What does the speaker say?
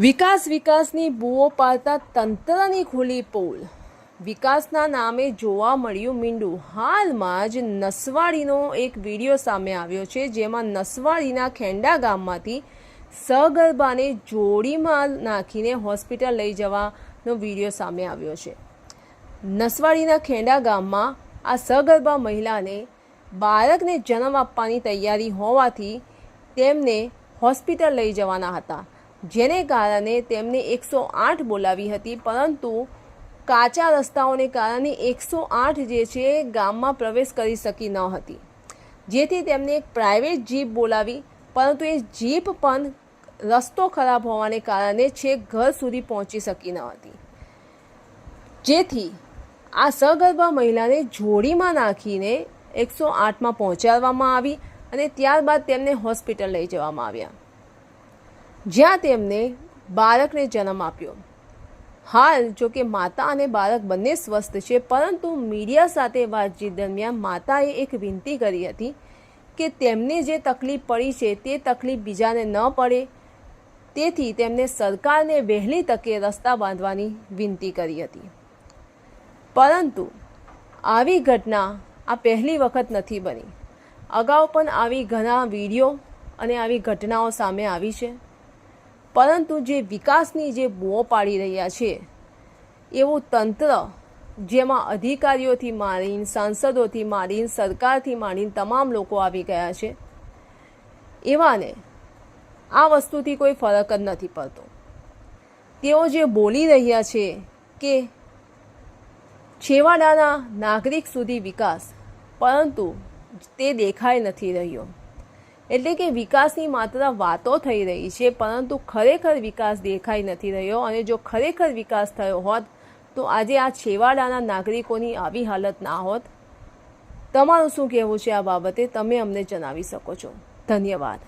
વિકાસ વિકાસની બૂઓ પાડતા તંત્રની ખુલ્લી પોલ. વિકાસના નામે જોવા મળ્યું મીંડું. હાલમાં જ નસવાડીનો એક વીડિયો સામે આવ્યો છે, જેમાં નસવાડીના ખેંડા ગામમાંથી સગર્ભાને જોડીમાં નાખીને હોસ્પિટલ લઈ જવાનો વીડિયો સામે આવ્યો છે. નસવાડીના ખેંડા ગામમાં આ સગર્ભા મહિલાને બાળકને જન્મ આપવાની તૈયારી હોવાથી તેમને હોસ્પિટલ લઈ જવાના હતા. જેને કારણે તેમને એકસો આઠ બોલાવી હતી, પરંતુ કાચા રસ્તાઓને કારણે એકસો આઠ જે છે ગામમાં પ્રવેશ કરી શકી ન હતી. જેથી તેમને એક પ્રાઇવેટ જીપ બોલાવી, પરંતુ એ જીપ પણ રસ્તો ખરાબ હોવાને કારણે છેક ઘર સુધી પહોંચી શકી ન હતી. જેથી આ સગર્ભા મહિલાને જોડીમાં નાખીને એકસો આઠમાં પહોંચાડવામાં આવી અને ત્યારબાદ તેમને હોસ્પિટલ લઈ જવામાં આવ્યા. જ્યાં તેમને બાળકને જન્મ આપ્યો. હાલ, જો કે માતા અને બાળક બંને સ્વસ્થ છે, પરંતુ મીડિયા સાથે વાતચીત દરમિયાન માતાએ એક વિનંતી કરી હતી કે તેમને જે તકલીફ પડી છે, તે તકલીફ બીજાને ન પડે. તેથી તેમને સરકારને વહેલી તકે રસ્તા બાંધવાની વિનંતી કરી હતી. પરંતુ આવી ઘટના આ પહેલી વખત નથી બની. અગાઉ પણ આવી ઘણા વીડિયો અને આવી ઘટનાઓ સામે આવી છે. પરંતુ જે વિકાસની જે બૂઓ પાડી રહ્યા છે, એવું તંત્ર જેમાં અધિકારીઓથી માંડીને, સાંસદોથી માંડીને, સરકારથી માંડીને તમામ લોકો આવી ગયા છે, એવાને આ વસ્તુથી કોઈ ફરક જ નથી પડતો. તેઓ જે બોલી રહ્યા છે કે છેવાડાના નાગરિક સુધી વિકાસ, પરંતુ તે દેખાઈ નથી રહ્યો. એટલે કે વિકાસની માત્ર વાતો થઈ રહી છે, પરંતુ ખરેખર વિકાસ દેખાઈ નથી રહ્યો અને જો ખરેખર વિકાસ થયો હોત, તો આજે આ છેવાડાના નાગરિકોની આવી હાલત ના હોત. તમારું શું કહેવું છે આ બાબતે? તમે અમને જણાવી શકો છો. ધન્યવાદ.